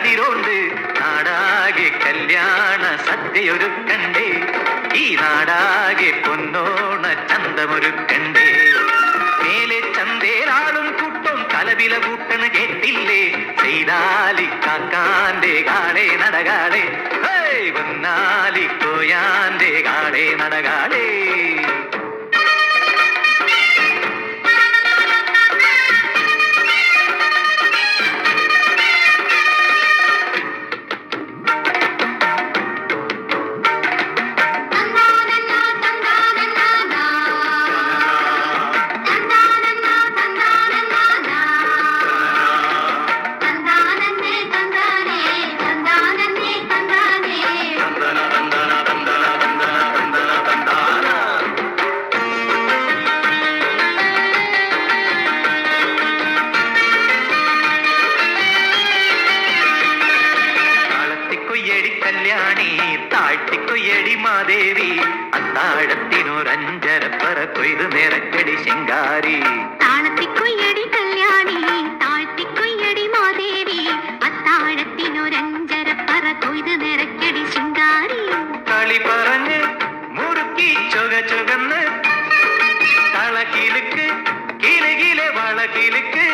കതിരോണ്ട് നാടാകെ കല്യാണ സദ്യയൊരുക്കണ്ടേ. ഈ നാടാകെ പൊന്നോണ ചന്തമൊരുക്കണ്ടേ. മേലെ ചന്തേരാളും കൂട്ടും കലവില കൂട്ടണ് കേട്ടില്ലേ. ചെയ്താലി കാക്കാന്റെ കാളെ നടകാളെ. ഹേയ്, താളത്തിക്കൊയ്യടി കല്യാണി താഴ്ത്തിക്കൊയ്യടി മാദേവി അത്താഴത്തിനൊരഞ്ചരപ്പറ കൊയ്ത് നിറച്ചടി ശിങ്കാരി. താളത്തിക്കൊയ്യടി കല്യാണി താഴ്ത്തിക്കൊയ്യടി മാദേവി അത്താഴത്തിനൊരഞ്ചരപ്പറ കൊയ്ത് നിറച്ചടി ശിങ്കാരി. കളി പറഞ്ഞ് മുറുക്കി ചുക ചുകന്ന് തളകിലുക്ക് കിലുകിലെ വളകിലുക്ക്